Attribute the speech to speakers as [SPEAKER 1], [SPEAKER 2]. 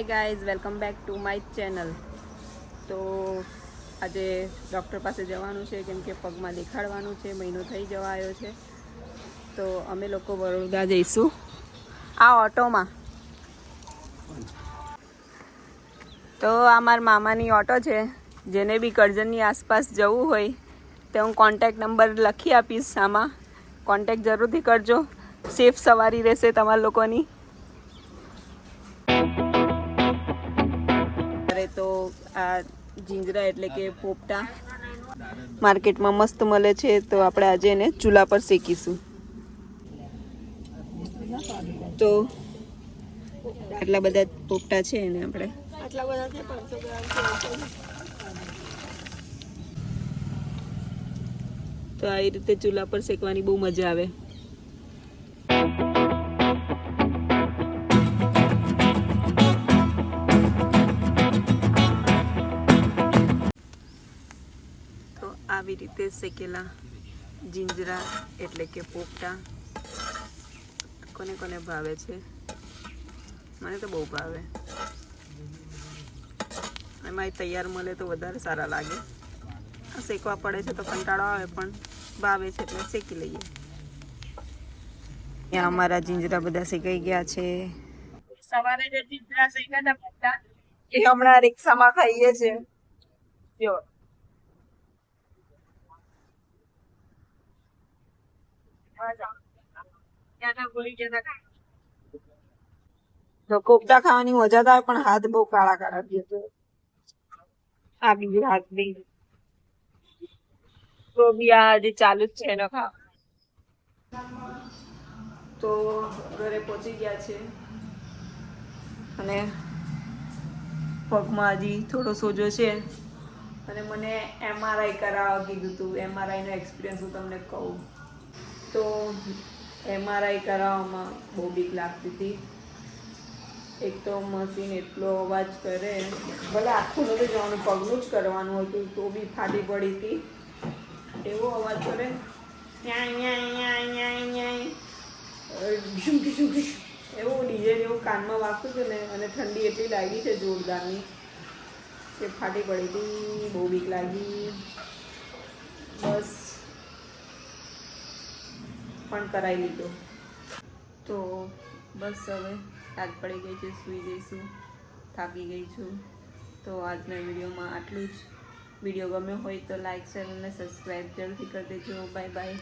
[SPEAKER 1] Hi guys welcome back to my channel તો આજે doctor પાસે જવાનું છે, કેમ કે પગમાં દેખાડવાનું છે, મહિનો થઈ જવા આવ્યો છે. તો અમે લોકો વડોદરા જઈશું. આ ઓટોમાં. તો આ મારા મામાની ઓટો છે, જેને બી કરજણની આસપાસ જવું હોય, તો હું કોન્ટેક નંબર લખી આપીશ આમાં. કોન્ટેક જરૂરથી કરજો. સેફ સવારી રહેશે તમારા લોકોની. આ જીંજરા એટલે કે પોપટા માર્કેટમાં મસ્ત મળે છે તો આપણે આજે એને ચૂલા પર શેકીશું. તો આટલા બધા પોપટા છે એને આપણે.
[SPEAKER 2] આટલા બધા છે પાંચસો ગ્રામ
[SPEAKER 1] તો આવી રીતે ચૂલા પર શેકવાની બહુ મજા આવે. આવી રીતે શેકેલા જીંજરા એટલે કે પોપટા. કોને કોને ભાવે છે? મને તો બહુ ભાવે. એમાં તૈયાર મળે તો વધારે સારા લાગે. શેકવા પડે છે તો કંટાળો આવે પણ ભાવે છે એટલે શેકી લઈએ. ત્યાં અમારા જીંજરા બધા શેકાઈ ગયા છે.
[SPEAKER 2] સવારે જે ચીતરા શેકાતા બધા એ હમણાં રિક્ષામાં ખાઈએ છે. જો તો ખાવાની મજા આવે, પણ હાથ બહુ કાળા કાળા થઈ જતો આ બીજું હાથ બી તો બી આ હજી ચાલુ જ છે એનો ખાવા.
[SPEAKER 1] તો ઘરે પહોંચી ગયા છે. અને પગમાં હજી થોડો સોજો છે. અને મને એમઆરઆઈ કરાવવા કીધું હતું એમઆરઆઈનો એક્સપિરિયન્સ હું તમને કહું. તો એમઆરઆઈ કરાવવામાં બહુ બીક લાગતી હતી. એક તો મશીન એટલો અવાજ કરે, ભલે આખું નથી જવાનું પગનું જ કરવાનું હતું તો બી ફાટી પડી હતી. એવો અવાજ કરે ઢીશું ઢીશું ઢીશું એવું ડીજે જેવું કાનમાં વાગતું હતું ને, અને ઠંડી એટલી લાગી છે જોરદારની કે ફાટી પડી હતી, બહુ બીક લાગી. બસ. પણ કરાવી લીધો. તો બસ હવે યાદ પડી ગઈ છે, સૂઈ જઈશું, થાકી ગઈ છું. તો આજના વિડીયોમાં આટલું જ. વીડિયો ગમ્યો હોય તો લાઈક, શેર અને સબસ્ક્રાઈબ જરૂરથી કરી દેજો. Bye bye.